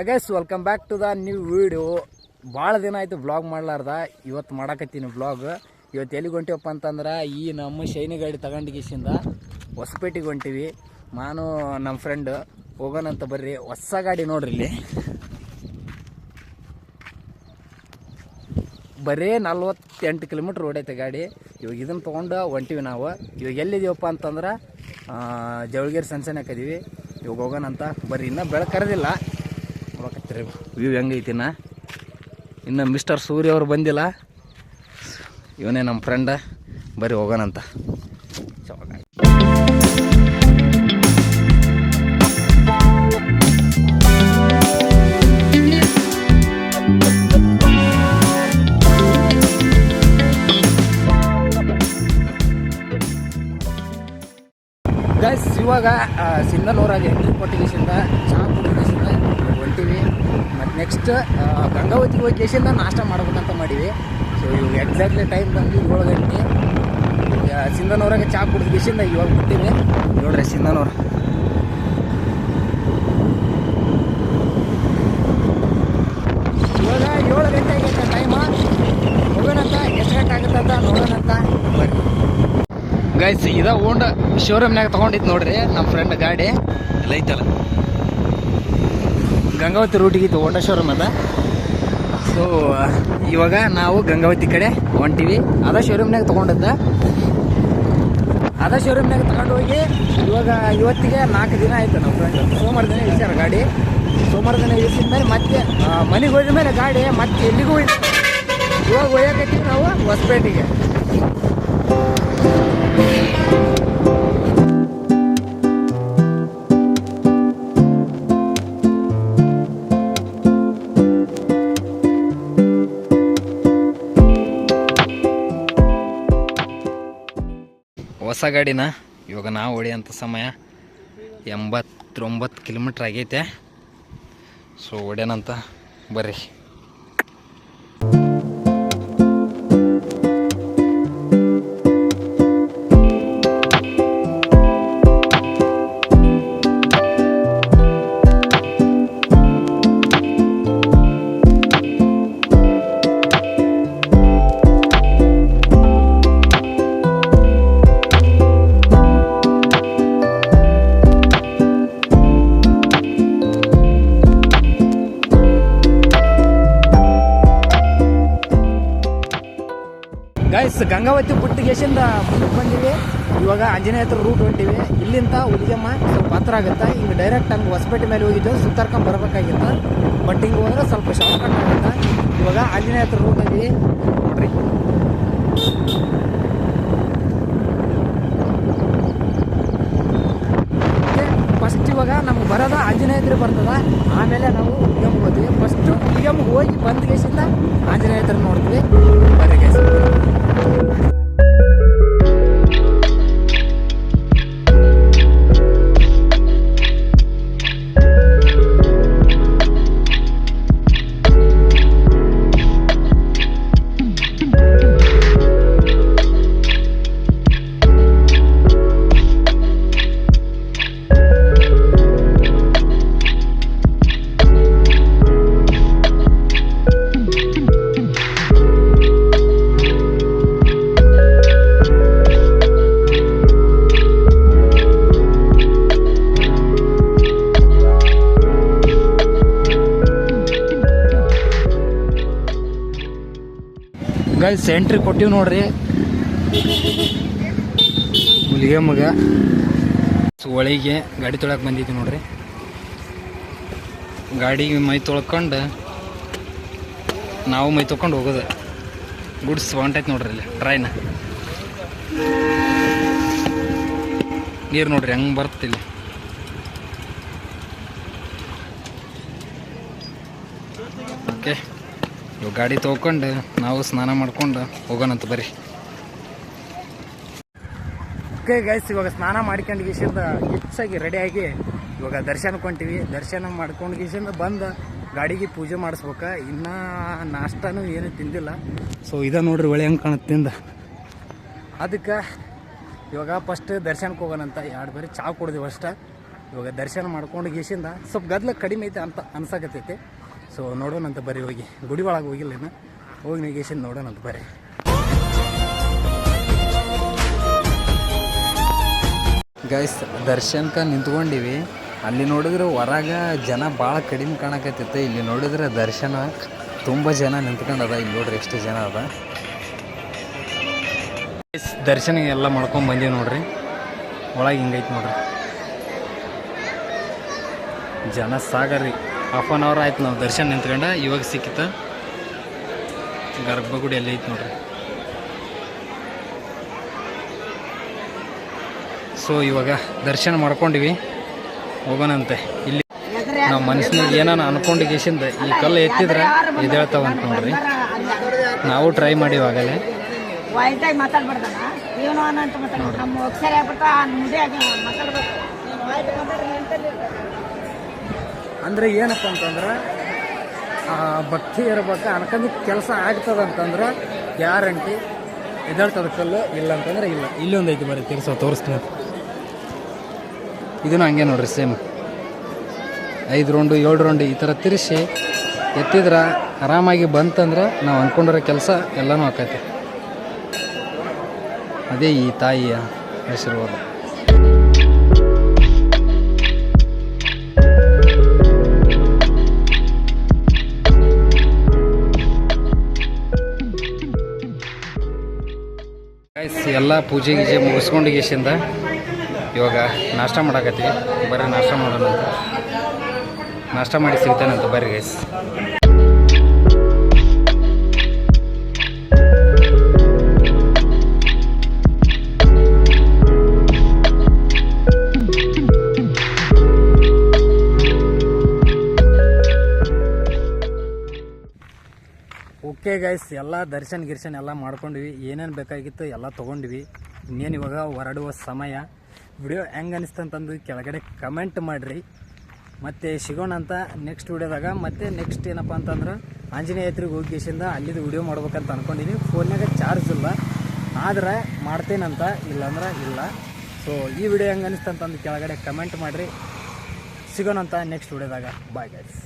ಅಗೈಸ್ welcome back to the new video ಭಾಳ ದಿನ ಆಯಿತು ಬ್ಲಾಗ್ ಮಾಡಲಾರ್ದ. ಇವತ್ತು ಮಾಡಕತ್ತೀನಿ ಬ್ಲಾಗ್ ಇವತ್ತು ಎಲ್ಲಿಗೆ ಹೊಂಟಿವಪ್ಪ ಅಂತಂದ್ರೆ, ಈ ನಮ್ಮ ಶೈನಿ ಗಾಡಿ ತಗೊಂಡಿಗಿಸಿಂದ ಹೊಸಪೇಟೆಗೆ ಹೊಂಟಿವಿ. ನಾನು ನಮ್ಮ ಫ್ರೆಂಡ್ ಹೋಗೋಣಂತ ಬರ್ರಿ. ಹೊಸ ಗಾಡಿ ನೋಡ್ರಿ ಇಲ್ಲಿ. ಬರೀ ನಲ್ವತ್ತೆಂಟು ಕಿಲೋಮೀಟ್ರ್ ಓಡೈತೆ ಗಾಡಿ. ಇವಾಗ ಇದನ್ನು ತೊಗೊಂಡು ಹೊಂಟಿವಿ ನಾವು. ಇವಾಗ ಎಲ್ಲಿದ್ದೀವಪ್ಪ ಅಂತಂದ್ರೆ ಜವಳಗಿರಿ ಜವಳಗಿರಿ ಸಣ್ಣ ಇದೀವಿ ಇವಾಗ ಹೋಗೋಣಂತ ಬರ್ರಿ, ಇನ್ನೂ ಬೆಳಕರದಿಲ್ಲ ನೋಡಕತ್ತೀರಿ ವ್ಯೂ ಹೆಂಗೈತಿ ಇನ್ನ ಮಿಸ್ಟರ್ ಸೂರ್ಯ ಅವ್ರು ಬಂದಿಲ್ಲ. ಇವನೇ ನಮ್ಮ ಫ್ರೆಂಡ ಬರೀ ಹೋಗೋಣಂತ. ಗಾಯ್ಸ್ ಇವಾಗ ಸಿಂಗಲ್ ಎಂಟ್ರಿ ಕೊಟ್ಟಿಗೆಸಿಂದ ಚಹಾ ನೆಕ್ಸ್ಟ್ ಗಂಗಾವತಿ ಹೋಗಿ ಕೇಸಿಂದ ನಾಷ್ಟ ಮಾಡ್ಬೇಕಂತ ಮಾಡೀವಿ. ಸೊ ಇವಾಗ ಎಕ್ಸಾಕ್ಟ್ಲಿ ಟೈಮ್ ಬಂದು ಏಳು ಗಂಟೆ. ಸಿಂಧನೂರಾಗ ಚಾ ಕುಡಿದ ಕೇಸಿಂದ ಇವಾಗ ಬಿಟ್ಟಿವಿ. ನೋಡ್ರಿ ಸಿಂಧನೂರ. ಇವಾಗ ಏಳು ಗಂಟೆ ಆಗೈತೆ ಟೈಮ ಹೋಗೋಣಂತ, ಎಷ್ಟು ಗಂಟೆ ಆಗುತ್ತೆ ಅಂತ ಗೈಸ್ ಇದ ಓಂಡ ಶೋರೂಮ್ನಾಗ ತಗೊಂಡಿದ್ ನೋಡ್ರಿ ನಮ್ಮ ಫ್ರೆಂಡ್ ಗಾಡಿ. ಎಲ್ಲ ಗಂಗಾವತಿ ರೂಟಿಗೆ ಇತ್ತು ಹೋಂಡಾ ಶೋರೂಮ್ ಅದ. ಸೊ ಇವಾಗ ನಾವು ಗಂಗಾವತಿ ಕಡೆ ಹೊಂಟಿವಿ. ಅದ ಶೋರೂಮ್ನಾಗ ತೊಗೊಂಡದ್ದ. ಅದ ಶೋರೂಮ್ನಾಗ ತಗೊಂಡು ಹೋಗಿ ಇವಾಗ ಇವತ್ತಿಗೆ ನಾಲ್ಕು ದಿನ ಆಯ್ತು ನಮ್ಮ ಫ್ರೆಂಡ್ ಸೋಮವಾರ ದಿನ ಇಳಿಸ್ಯಾರ ಗಾಡಿ. ಸೋಮವಾರ ದಿನ ಇಳಿಸಿದ ಮೇಲೆ ಮತ್ತೆ ಮನೆಗೆ ಹೋದ ಮೇಲೆ ಗಾಡಿ ಮತ್ತೆ ಎಲ್ಲಿಗೂ ಇವಾಗ ಹೋಗಕತ್ತೀವಿ ನಾವು ಹೊಸಪೇಟೆಗೆ. ಗಾಡಿನ? ಇವಾಗ ನಾವು ಹೊಡೆಯೋಂಥ ಸಮಯ ಎಂಬತ್ತೊಂಬತ್ತು ಕಿಲೋಮೀಟ್ರ್ ಆಗೈತೆ. ಸೊ ಹೊಡ್ಯಾನಂತ ಬರ್ರಿ. ಗಂಗಾವತಿ ಬುಟ್ಟಿಗೆಸಿಂದ ಮುಂದಕ್ಕೆ ಬಂದಿವಿ. ಇವಾಗ ಆಂಜನೇಯ ಹತ್ರ ರೂಟ್ ಹೊಂಟಿವಿ. ಇಲ್ಲಿಂದ ಹುಲಿಗೆಮ್ಮ ಸ್ವಲ್ಪ ಹತ್ರ ಆಗುತ್ತೆ. ಹಿಂಗೆ ಡೈರೆಕ್ಟ್ ಹಂಗೆ ಹೊಸಪೇಟೆ ಮೇಲೆ ಹೋಗಿದ್ದು ಸುತ್ತಾರ್ಕೊಂಡು ಬರಬೇಕಾಗಿತ್ತು. ಬಟ್ ಹಿಂಗೆ ಹೋದ್ರೆ ಸ್ವಲ್ಪ ಶಾರ್ಟ್ ಕಟ್ ಆಗುತ್ತೆ. ಇವಾಗ ಆಂಜನೇಯ ಹತ್ರ ರೂಟ್ ಆಗಿ ನೋಡ್ರಿ ಫಸ್ಟ್ ಇವಾಗ ನಮ್ಗೆ ಬರೋದ ಆಂಜನೇಯ ಹತ್ರ ಬರ್ತದ. ಆಮೇಲೆ ನಾವು ಹುಲಿಗೆಮ್ಗೆ ಹೋದ್ವಿ. ಫಸ್ಟು ಹುಲಿಗೆಮ್ಗೆ ಹೋಗಿ ಬಂದ ಕೇಸಿಂದ ಆಂಜನೇಯ ಹತ್ರ ನೋಡ್ತೀವಿ. ಬರ್ರಿ ಸೆಂಟ್ರಿ ಎಂಟ್ರಿ ಕೊಟ್ಟಿವಿ ನೋಡ್ರಿ. ಹುಲಿಗೆ ಮಗ. ಒಳಗೆ ಗಾಡಿ ತೊಳಕ್ಕೆ ಬಂದಿದ್ವಿ ನೋಡ್ರಿ. ಗಾಡಿ ಮೈ ತೊಳ್ಕೊಂಡು ನಾವು ಮೈ ತೊಳ್ಕೊಂಡು ಹೋಗೋದು. ಗುಡ್ಸ್ ಹೊಂಟೈತೆ ನೋಡ್ರಿ ಇಲ್ಲಿ ಟ್ರೈನ್ ನೀರು ನೋಡ್ರಿ, ಹೆಂಗೆ ಬರ್ತಿಲ್ಲ ಓಕೆ ಇವಾಗ ಗಾಡಿ ತೊಗೊಂಡು ನಾವು ಸ್ನಾನ ಮಾಡ್ಕೊಂಡು ಹೋಗೋಣಂತ ಬರ್ರಿ. ಓಕೆ ಗೈಸ್ ಇವಾಗ ಸ್ನಾನ ಮಾಡ್ಕೊಂಡು ಗೀಸಿಂದ ಹೆಚ್ಚಾಗಿ ರೆಡಿಯಾಗಿ ಇವಾಗ ದರ್ಶನಕ್ಕೆ ಹೊಂಟಿವಿ ದರ್ಶನ ಮಾಡ್ಕೊಂಡು ಗೀಸಿಂದ ಬಂದು ಗಾಡಿಗೆ ಪೂಜೆ ಮಾಡಿಸ್ಬೇಕ. ಇನ್ನೂ ನಾಷ್ಟನೂ ಏನು ತಿಂದಿಲ್ಲ. ಸೊ ಇದ ನೋಡ್ರಿ ಒಳ್ಳೆ ಹೆಂಗೆ ಕಾಣುತ್ತೆ ತಿಂದ. ಅದಕ್ಕೆ ಇವಾಗ ಫಸ್ಟ್ ದರ್ಶನಕ್ಕೆ ಹೋಗೋಣಂತ. ಎರಡು ಬರೀ ಚಾ ಕುಡ್ದೀವಿ ಅಷ್ಟೇ. ಇವಾಗ ದರ್ಶನ ಮಾಡ್ಕೊಂಡು ಗೀಸಿಂದ ಸ್ವಲ್ಪ ಗದ್ಲ ಕಡಿಮೆ ಐತೆ ಅಂತ ಅನ್ಸಕತ್ತೈತಿ. ಸೊ ನೋಡೋಣಂತ ಬರೀ ಹೋಗಿ. ಗುಡಿ ಒಳಗೆ ಹೋಗಿಲ್ಲ ಇನ್ನು. ಹೋಗಿ ನೆಗೇಶನ್ ನೋಡೋಣ ಅಂತ ಬರೀ ಗೈಸ್ ದರ್ಶನ್ಕ ನಿಂತ್ಕೊಂಡಿವಿ. ಅಲ್ಲಿ ನೋಡಿದ್ರೆ ಹೊರಗೆ ಜನ ಭಾಳ ಕಡಿಮೆ ಕಾಣಕತ್ತಿತ್ತು ಇಲ್ಲಿ ನೋಡಿದ್ರೆ ದರ್ಶನ ತುಂಬ ಜನ ನಿಂತ್ಕೊಂಡದ. ಇಲ್ಲಿ ನೋಡ್ರಿ ಎಷ್ಟು ಜನ ಅದ. ದರ್ಶನ ಎಲ್ಲ ಮಾಡ್ಕೊಂಡ್ ಬಂದಿವಿ ನೋಡ್ರಿ. ಒಳಗೆ ಹಿಂಗೈತೆ ನೋಡ್ರಿ. ಜನ ಸಾಗರಿ. ಹಾಫ್ ಆನ್ ಅವರ್ ಆಯ್ತು ನಾವು ದರ್ಶನ ನಿಂತ್ಕೊಂಡ ಇವಾಗ ಸಿಕ್ಕಿತ. ಗರ್ಭಗುಡಿ ಅಲ್ಲಿ ಐತೆ ನೋಡ್ರಿ. ಸೊ ಇವಾಗ ದರ್ಶನ ಮಾಡ್ಕೊಂಡಿವಿ. ಹೋಗೋಣಂತೆ. ಇಲ್ಲಿ ನಾವು ಮನಸ್ಸಿನಲ್ಲಿ ಏನಾನ ಅನ್ಕೊಂಡು ಗೇಸಿಂದ ಈ ಕಲ್ಲು ಎತ್ತಿದ್ರೆ ಇದೇಳ್ತಾವಂತ ನೋಡ್ರಿ. ನಾವು ಟ್ರೈ ಮಾಡಿವಿ ಆಗಲೇ ಅಂದ್ರೆ ಏನಪ್ಪ ಅಂತಂದ್ರೆ, ಆ, ಭಕ್ತಿ ಇರ್ಬೇಕು, ಅನ್ಕೊಂಡು ಕೆಲಸ ಆಗ್ತದಂತಂದ್ರೆ ಗ್ಯಾರಂಟಿ. ಎದ್ದೇಳ್ತದ ಕಲ್ಲು ಇಲ್ಲ ಅಂತಂದ್ರೆ ಇಲ್ಲ. ಇಲ್ಲಿ ಒಂದು ಐತಿ ಬರೀ ತಿರ್ಸೋ, ತೋರಿಸ್ತೀನಿ. ಇದನ್ನು ಹಂಗೆ ನೋಡ್ರಿ ಸೇಮ್ ಐದು ರೌಂಡು, ಏಳು ರೌಂಡು ಈ ಥರ ತಿರ್ಸಿ ಎತ್ತಿದ್ರೆ ಆರಾಮಾಗಿ ಬಂತಂದ್ರೆ ನಾವು ಅಂದ್ಕೊಂಡಿರೋ ಕೆಲಸ ಎಲ್ಲನೂ ಆಕೈತಿ. ಅದೇ ಈ ತಾಯಿಯ ಆಶೀರ್ವಾದ. ಗೈಸ್ ಎಲ್ಲ ಪೂಜೆ ಗೀಜೆ ಮುಗಿಸ್ಕೊಂಡು ಗೀಸಿಂದ ಇವಾಗ ನಾಷ್ಟ ಮಾಡಾಕತ್ತೀವಿ. ಬರ್ರಿ ನಾಷ್ಟ ಮಾಡೋಣ ಅಂತ. ನಾಷ್ಟ ಮಾಡಿ ಸಿಗ್ತಾನಂತ ಬರ್ರಿ ಗೈಸ್ ಓಕೆ ಗೈಸ್ ಎಲ್ಲ ದರ್ಶನ್, ಗಿರ್ಶನ್ ಎಲ್ಲ ಮಾಡ್ಕೊಂಡ್ವಿ. ಏನೇನು ಬೇಕಾಗಿತ್ತು ಎಲ್ಲ ತೊಗೊಂಡ್ವಿ. ಇನ್ನೇನು ಇವಾಗ ಹೊರಡುವ ಸಮಯ. ವಿಡಿಯೋ ಹೆಂಗೆ ಅನಿಸ್ತು ಅಂತಂದು ಕೆಳಗಡೆ ಕಮೆಂಟ್ ಮಾಡಿರಿ. ಮತ್ತು ಸಿಗೋಣ ಅಂತ ನೆಕ್ಸ್ಟ್ ವಿಡಿಯೋದಾಗ. ಮತ್ತು ನೆಕ್ಸ್ಟ್ ಏನಪ್ಪ ಅಂತಂದ್ರೆ ಆಂಜನೇಯ ಯಾತ್ರೆಗೆ ಹೋಗಿಸಿಂದ ಅಲ್ಲಿದ್ದು ವಿಡಿಯೋ ಮಾಡ್ಬೇಕಂತ ಅನ್ಕೊಂಡಿನಿ ಫೋನ್ಯಾಗ ಚಾರ್ಜ್ ಇಲ್ಲ. ಆದ್ರೆ ಮಾಡ್ತೇನಂತ ಇಲ್ಲಾಂದ್ರೆ ಇಲ್ಲ. ಸೊ ಈ ವಿಡಿಯೋ ಹೆಂಗೆ ಅನಿಸ್ತು ಅಂತಂದು ಕೆಳಗಡೆ ಕಮೆಂಟ್ ಮಾಡಿರಿ. ಸಿಗೋಣ ಅಂತ ನೆಕ್ಸ್ಟ್ ವಿಡಿಯೋದಾಗ. Bye guys